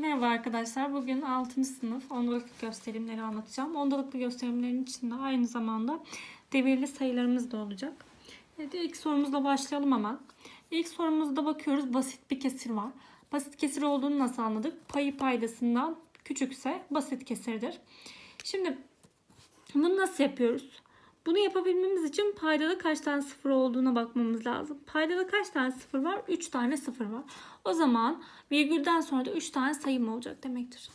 Merhaba arkadaşlar. Bugün 6. sınıf ondalıklı gösterimleri anlatacağım. Ondalıklı gösterimlerin içinde aynı zamanda devirli sayılarımız da olacak. Evet, ilk sorumuzla başlayalım hemen. İlk sorumuzda bakıyoruz basit bir kesir var. Basit kesir olduğunu nasıl anladık? Payı paydasından küçükse basit kesirdir. Şimdi bunu nasıl yapıyoruz? Bunu yapabilmemiz için paydada kaç tane sıfır olduğuna bakmamız lazım. Paydada kaç tane sıfır var? 3 tane sıfır var. O zaman virgülden sonra da 3 tane sayım olacak demektir.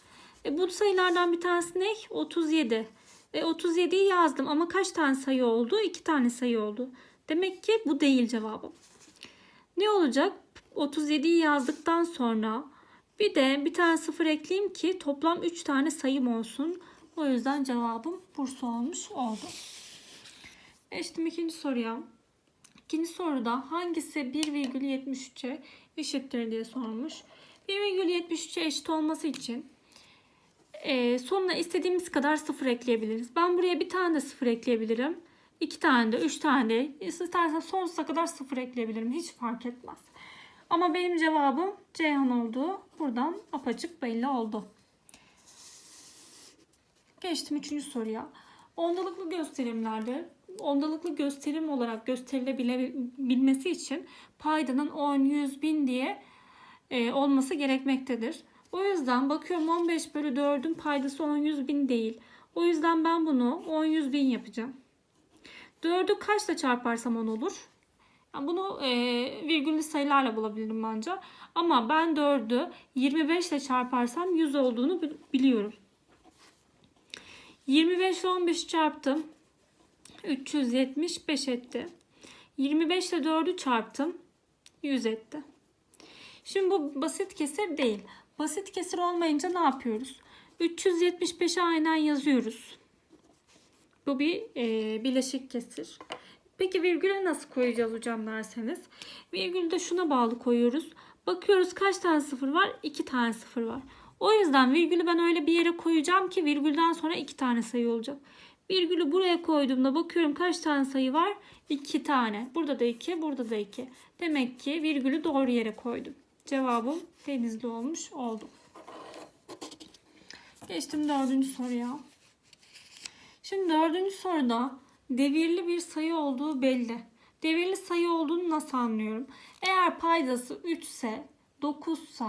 E bu sayılardan bir tanesi ne? 37. E 37'yi yazdım ama kaç tane sayı oldu? 2 tane sayı oldu. Demek ki bu değil cevabım. Ne olacak? 37'yi yazdıktan sonra bir de bir tane sıfır ekleyeyim ki toplam 3 tane sayım olsun. O yüzden cevabım Bursa olmuş oldu. Geçtim ikinci soruya. İkinci soruda hangisi 1,73'e eşittir diye sormuş. 1,73'e eşit olması için e, sonuna istediğimiz kadar sıfır ekleyebiliriz. Ben buraya bir tane de sıfır ekleyebilirim. iki tane de, üç tane de. İstersen sonsuza kadar sıfır ekleyebilirim. Hiç fark etmez. Ama benim cevabım Ceyhan oldu. Buradan apaçık belli oldu. Geçtim üçüncü soruya. Ondalıklı gösterimlerde ondalıklı gösterim olarak gösterilebilmesi için paydanın 10, 100, 1000 diye e, olması gerekmektedir. O yüzden bakıyorum 15 bölü 4'ün paydası 10, 100 bin değil. O yüzden ben bunu 10, 100 bin yapacağım. 4'ü kaçla çarparsam 10 olur? Yani bunu e, virgüllü sayılarla bulabilirim bence. Ama ben 4'ü 25 ile çarparsam 100 olduğunu biliyorum. 25 ile 15 çarptım. 375 etti. 25 ile 4'ü çarptım. 100 etti. Şimdi bu basit kesir değil. Basit kesir olmayınca ne yapıyoruz? 375'i aynen yazıyoruz. Bu bir e, bileşik kesir. Peki virgüle nasıl koyacağız hocam derseniz. Virgülü de şuna bağlı koyuyoruz. Bakıyoruz kaç tane sıfır var? 2 tane sıfır var. O yüzden virgülü ben öyle bir yere koyacağım ki virgülden sonra 2 tane sayı olacak. Virgülü buraya koyduğumda bakıyorum kaç tane sayı var? 2 tane. Burada da 2, burada da 2. Demek ki virgülü doğru yere koydum. Cevabım denizli olmuş oldu. Geçtim dördüncü soruya. Şimdi dördüncü soruda devirli bir sayı olduğu belli. Devirli sayı olduğunu nasıl anlıyorum? Eğer paydası 3 ise, 9 ise,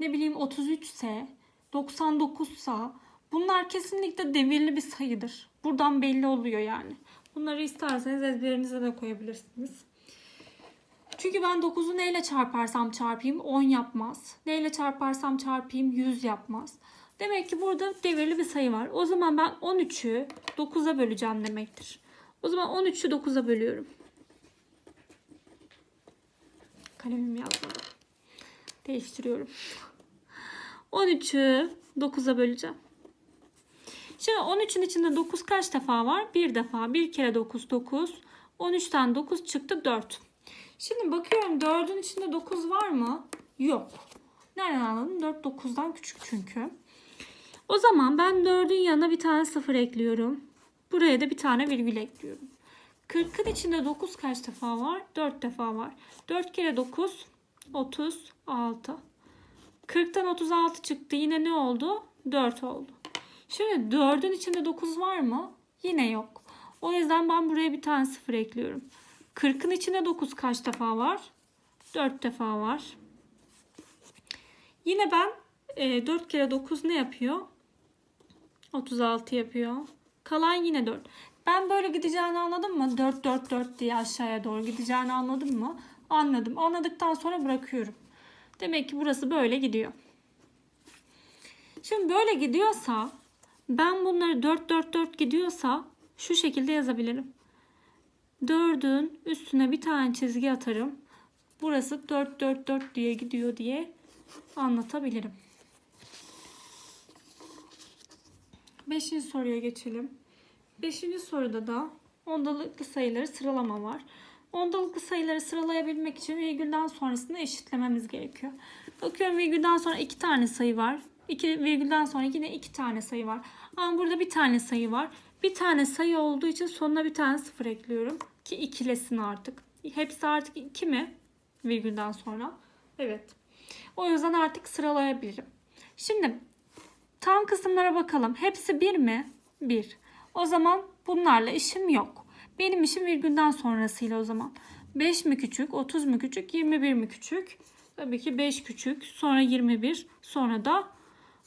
ne bileyim 33 ise, 99 ise bunlar kesinlikle devirli bir sayıdır. Buradan belli oluyor yani. Bunları isterseniz ezberinize de koyabilirsiniz. Çünkü ben 9'u neyle çarparsam çarpayım 10 yapmaz. Neyle çarparsam çarpayım 100 yapmaz. Demek ki burada devirli bir sayı var. O zaman ben 13'ü 9'a böleceğim demektir. O zaman 13'ü 9'a bölüyorum. Kalemim yazmadı. Değiştiriyorum. 13'ü 9'a böleceğim. Şimdi 13'ün içinde 9 kaç defa var? Bir defa. Bir kere 9 9. 13'ten 9 çıktı 4. Şimdi bakıyorum 4'ün içinde 9 var mı? Yok. Nereden anladım? 4 9'dan küçük çünkü. O zaman ben 4'ün yanına bir tane 0 ekliyorum. Buraya da bir tane virgül ekliyorum. 40'ın içinde 9 kaç defa var? 4 defa var. 4 kere 9 36. 40'tan 36 çıktı. Yine ne oldu? 4 oldu. Şimdi 4'ün içinde 9 var mı? Yine yok. O yüzden ben buraya bir tane 0 ekliyorum. 40'ın içinde 9 kaç defa var? 4 defa var. Yine ben e, 4 kere 9 ne yapıyor? 36 yapıyor. Kalan yine 4. Ben böyle gideceğini anladım mı? 4 4 4 diye aşağıya doğru gideceğini anladım mı? Anladım. Anladıktan sonra bırakıyorum. Demek ki burası böyle gidiyor. Şimdi böyle gidiyorsa ben bunları 4 4 4 gidiyorsa şu şekilde yazabilirim. 4'ün üstüne bir tane çizgi atarım. Burası 4 4 4 diye gidiyor diye anlatabilirim. Beşinci soruya geçelim. Beşinci soruda da ondalıklı sayıları sıralama var. Ondalıklı sayıları sıralayabilmek için virgülden sonrasını eşitlememiz gerekiyor. Bakıyorum virgülden sonra iki tane sayı var. İki virgülden sonra yine iki tane sayı var. Ama burada bir tane sayı var. Bir tane sayı olduğu için sonuna bir tane sıfır ekliyorum. Ki ikilesin artık. Hepsi artık iki mi? Virgülden sonra. Evet. O yüzden artık sıralayabilirim. Şimdi tam kısımlara bakalım. Hepsi 1 mi? 1. O zaman bunlarla işim yok. Benim işim virgülden sonrasıyla o zaman. 5 mi küçük, 30 mu küçük, 21 mi küçük? Tabii ki 5 küçük, sonra 21, sonra da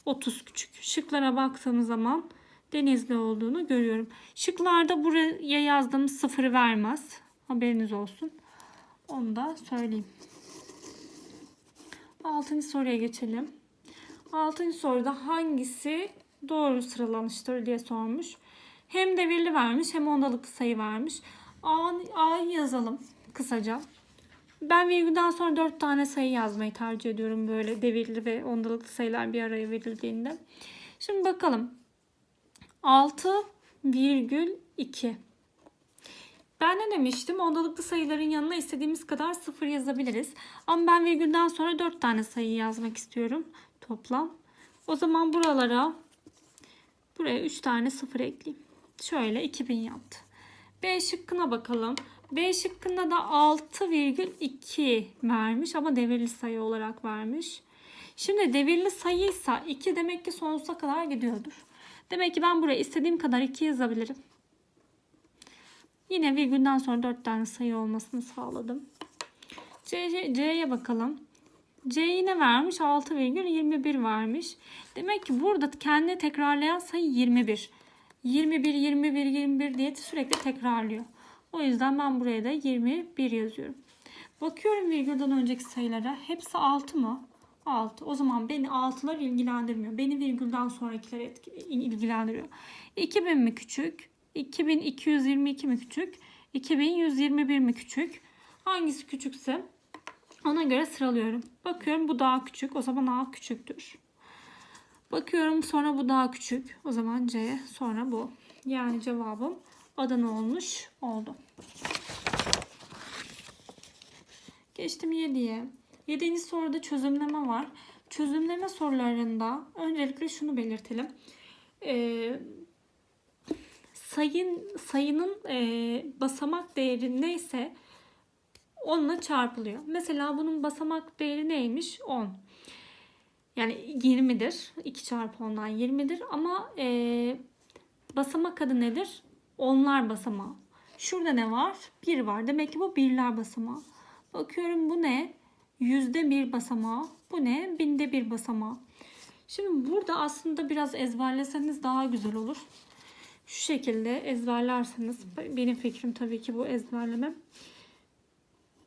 30 küçük. Şıklara baktığım zaman denizli olduğunu görüyorum. Şıklarda buraya yazdığım sıfır vermez. Haberiniz olsun. Onu da söyleyeyim. Altıncı soruya geçelim. Altıncı soruda hangisi doğru sıralanıştır diye sormuş. Hem devirli vermiş hem ondalıklı sayı vermiş. A'yı yazalım kısaca. Ben virgülden sonra 4 tane sayı yazmayı tercih ediyorum böyle devirli ve ondalıklı sayılar bir araya verildiğinde. Şimdi bakalım. 6,2 ben ne demiştim? Ondalıklı sayıların yanına istediğimiz kadar sıfır yazabiliriz. Ama ben virgülden sonra 4 tane sayı yazmak istiyorum toplam. O zaman buralara buraya 3 tane sıfır ekleyeyim. Şöyle 2000 yaptı. B şıkkına bakalım. B şıkkında da 6,2 vermiş ama devirli sayı olarak vermiş. Şimdi devirli sayıysa 2 demek ki sonsuza kadar gidiyordur. Demek ki ben buraya istediğim kadar 2 yazabilirim. Yine virgülden sonra 4 tane sayı olmasını sağladım. C'ye C, bakalım. C yine vermiş 6,21 vermiş. Demek ki burada kendini tekrarlayan sayı 21. 21, 21, 21 diye sürekli tekrarlıyor. O yüzden ben buraya da 21 yazıyorum. Bakıyorum virgülden önceki sayılara. Hepsi 6 mı? 6. O zaman beni 6'lar ilgilendirmiyor. Beni virgülden sonrakiler ilgilendiriyor. 2000 mi küçük? 2222 mi küçük? 2121 mi küçük? Hangisi küçükse ona göre sıralıyorum. Bakıyorum bu daha küçük. O zaman A küçüktür. Bakıyorum sonra bu daha küçük. O zaman C sonra bu. Yani cevabım Adana olmuş oldu. Geçtim 7'ye. 7. soruda çözümleme var. Çözümleme sorularında öncelikle şunu belirtelim. Ee, sayın sayının e, basamak değeri neyse onunla çarpılıyor. Mesela bunun basamak değeri neymiş? 10. Yani 20'dir. 2 çarpı 10'dan 20'dir. Ama e, basamak adı nedir? Onlar basamağı. Şurada ne var? 1 var. Demek ki bu birler basamağı. Bakıyorum bu ne? Yüzde bir basamağı. Bu ne? Binde bir basamağı. Şimdi burada aslında biraz ezberleseniz daha güzel olur. Şu şekilde ezberlerseniz benim fikrim tabii ki bu ezberleme.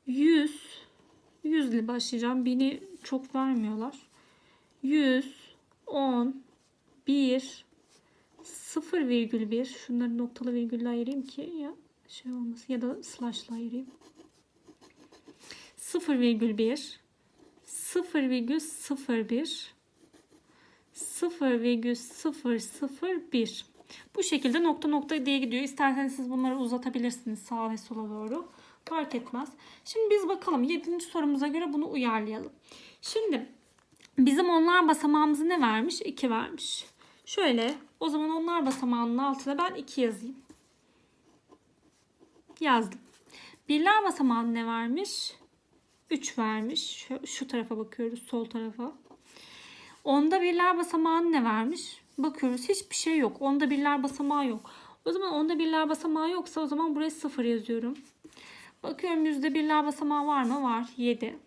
100 100 ile başlayacağım. Beni çok vermiyorlar. 100 10 1 0,1 şunları noktalı virgülle ayırayım ki ya şey olmasın ya da slash'la ayırayım. 0,1 0,01 0,001 bu şekilde nokta nokta diye gidiyor. İsterseniz siz bunları uzatabilirsiniz sağa ve sola doğru. Fark etmez. Şimdi biz bakalım 7. sorumuza göre bunu uyarlayalım. Şimdi bizim onlar basamağımızı ne vermiş? 2 vermiş. Şöyle o zaman onlar basamağının altına ben 2 yazayım. Yazdım. Birler basamağını ne vermiş? 3 vermiş. Şu, şu tarafa bakıyoruz sol tarafa. Onda birler basamağını ne vermiş? Bakıyoruz hiçbir şey yok. Onda birler basamağı yok. O zaman onda birler basamağı yoksa o zaman buraya 0 yazıyorum. Bakıyorum yüzde birler basamağı var mı? Var. 7.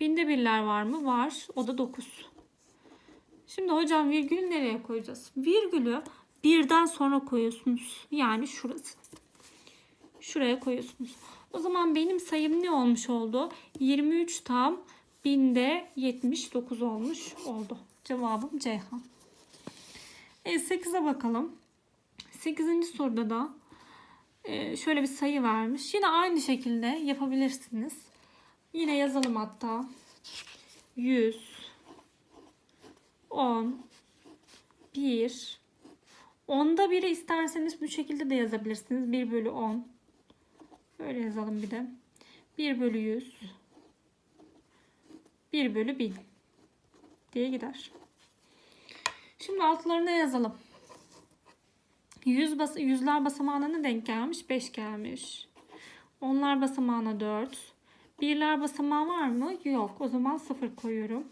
Binde birler var mı? Var. O da 9. Şimdi hocam virgülü nereye koyacağız? Virgülü birden sonra koyuyorsunuz. Yani şurası. Şuraya koyuyorsunuz. O zaman benim sayım ne olmuş oldu? 23 tam binde 79 olmuş oldu. Cevabım Ceyhan. E, 8'e bakalım. 8. soruda da e, şöyle bir sayı vermiş. Yine aynı şekilde yapabilirsiniz. Yine yazalım hatta. 100 10 1 Onda biri isterseniz bu şekilde de yazabilirsiniz. 1 bölü 10 Böyle yazalım bir de. 1 bölü 100 1 bölü 1000 diye gider. Şimdi altlarına yazalım. Yüz bas yüzler basamağına ne denk gelmiş? 5 gelmiş. Onlar basamağına 4. Birler basamağı var mı? Yok. O zaman 0 koyuyorum.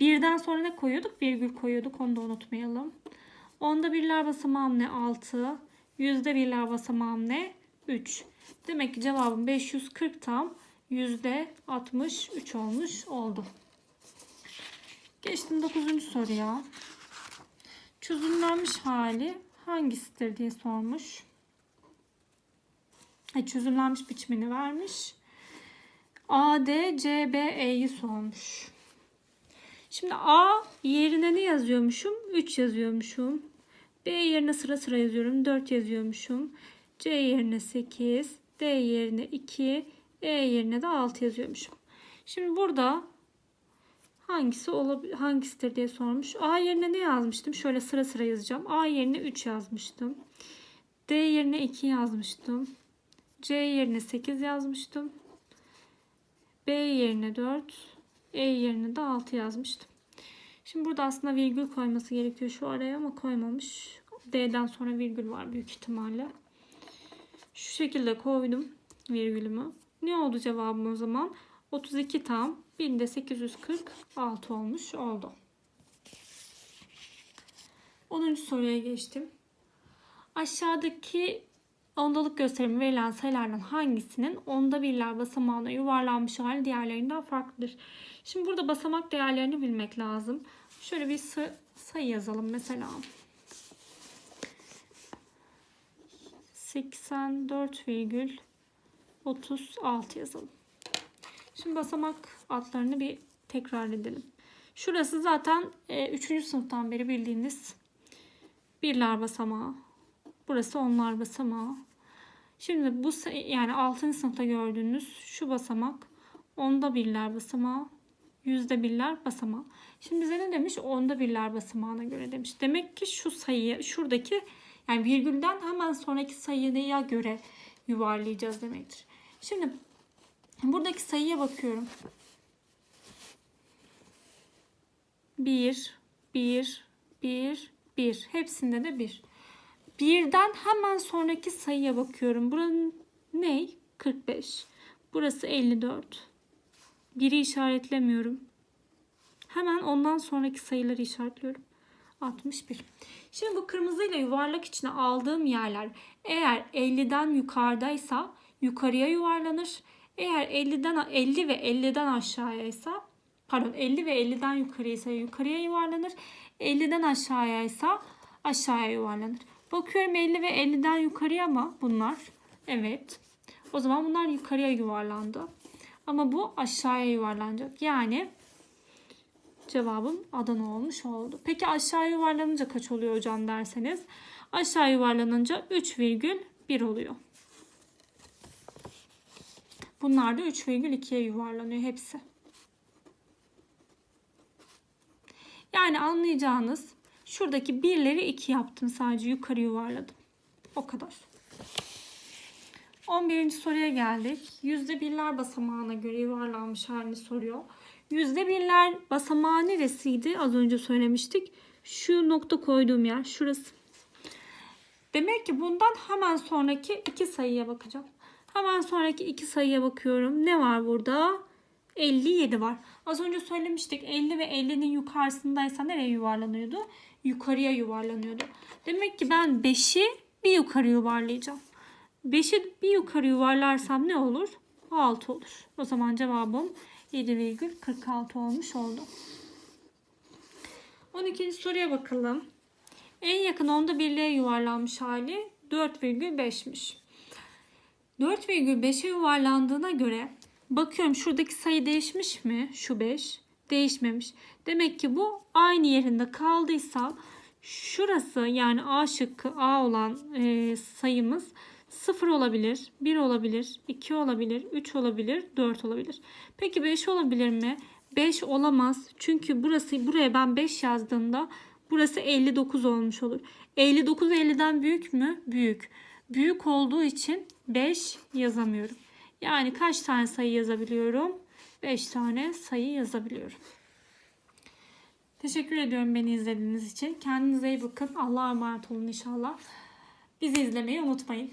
Birden sonra ne koyuyorduk? Virgül koyuyorduk. Onu da unutmayalım. Onda birler basamağım ne? 6. Yüzde birler basamağım ne? 3. Demek ki cevabım 540 tam yüzde 63 olmuş oldu. Geçtim 9. soruya. Çözümlenmiş hali hangisidir diye sormuş. E, çözümlenmiş biçimini vermiş. A, D, C, B, E'yi sormuş. Şimdi A yerine ne yazıyormuşum? 3 yazıyormuşum. B yerine sıra sıra yazıyorum. 4 yazıyormuşum. C yerine 8. D yerine 2. E yerine de 6 yazıyormuşum. Şimdi burada hangisi olabilir, hangisidir diye sormuş. A yerine ne yazmıştım? Şöyle sıra sıra yazacağım. A yerine 3 yazmıştım. D yerine 2 yazmıştım. C yerine 8 yazmıştım. B yerine 4. E yerine de 6 yazmıştım. Şimdi burada aslında virgül koyması gerekiyor şu araya ama koymamış. D'den sonra virgül var büyük ihtimalle. Şu şekilde koydum virgülümü. Ne oldu cevabım o zaman? 32 tam. 1000'de 846 olmuş oldu. 10. soruya geçtim. Aşağıdaki ondalık gösterimi verilen sayılardan hangisinin onda birler basamağına yuvarlanmış hali diğerlerinden farklıdır? Şimdi burada basamak değerlerini bilmek lazım. Şöyle bir sayı yazalım mesela. 84,36 yazalım. Şimdi basamak adlarını bir tekrar edelim. Şurası zaten 3. E, sınıftan beri bildiğiniz birler basamağı. Burası onlar basamağı. Şimdi bu yani 6. sınıfta gördüğünüz şu basamak onda birler basamağı, yüzde birler basamağı. Şimdi bize ne demiş? Onda birler basamağına göre demiş. Demek ki şu sayıyı şuradaki yani virgülden hemen sonraki sayıya göre yuvarlayacağız demektir. Şimdi buradaki sayıya bakıyorum. 1, 1, 1, 1. Hepsinde de 1. Birden hemen sonraki sayıya bakıyorum. Buranın ne? 45. Burası 54. Biri işaretlemiyorum. Hemen ondan sonraki sayıları işaretliyorum. 61. Şimdi bu kırmızıyla yuvarlak içine aldığım yerler eğer 50'den yukarıdaysa yukarıya yuvarlanır. Eğer 50'den 50 ve 50'den aşağıyaysa pardon 50 ve 50'den yukarıysa yukarıya yuvarlanır. 50'den aşağıyaysa aşağıya yuvarlanır. Bakıyorum 50 ve 50'den yukarıya mı bunlar? Evet. O zaman bunlar yukarıya yuvarlandı. Ama bu aşağıya yuvarlanacak. Yani cevabım Adana olmuş oldu. Peki aşağı yuvarlanınca kaç oluyor hocam derseniz. Aşağı yuvarlanınca 3,1 oluyor. Bunlar da 3,2'ye yuvarlanıyor hepsi. Yani anlayacağınız şuradaki birleri 2 yaptım sadece yukarı yuvarladım. O kadar. 11. soruya geldik. Yüzde birler basamağına göre yuvarlanmış halini soruyor. Yüzde birler basamağı neresiydi? Az önce söylemiştik. Şu nokta koyduğum yer şurası. Demek ki bundan hemen sonraki iki sayıya bakacağım. Hemen sonraki iki sayıya bakıyorum. Ne var burada? 57 var. Az önce söylemiştik 50 ve 50'nin yukarısındaysa nereye yuvarlanıyordu? Yukarıya yuvarlanıyordu. Demek ki ben 5'i bir yukarı yuvarlayacağım. 5'i bir yukarı yuvarlarsam ne olur? 6 olur. O zaman cevabım 7,46 olmuş oldu. 12. soruya bakalım. En yakın onda birliğe yuvarlanmış hali 4,5'miş. 4,5'e yuvarlandığına göre bakıyorum şuradaki sayı değişmiş mi? Şu 5 değişmemiş. Demek ki bu aynı yerinde kaldıysa şurası yani A şıkkı A olan e, sayımız 0 olabilir, 1 olabilir, 2 olabilir, 3 olabilir, 4 olabilir. Peki 5 olabilir mi? 5 olamaz. Çünkü burası buraya ben 5 yazdığımda burası 59 olmuş olur. 59 50'den büyük mü? Büyük. Büyük olduğu için 5 yazamıyorum. Yani kaç tane sayı yazabiliyorum? 5 tane sayı yazabiliyorum. Teşekkür ediyorum beni izlediğiniz için. Kendinize iyi bakın. Allah'a emanet olun inşallah. Bizi izlemeyi unutmayın.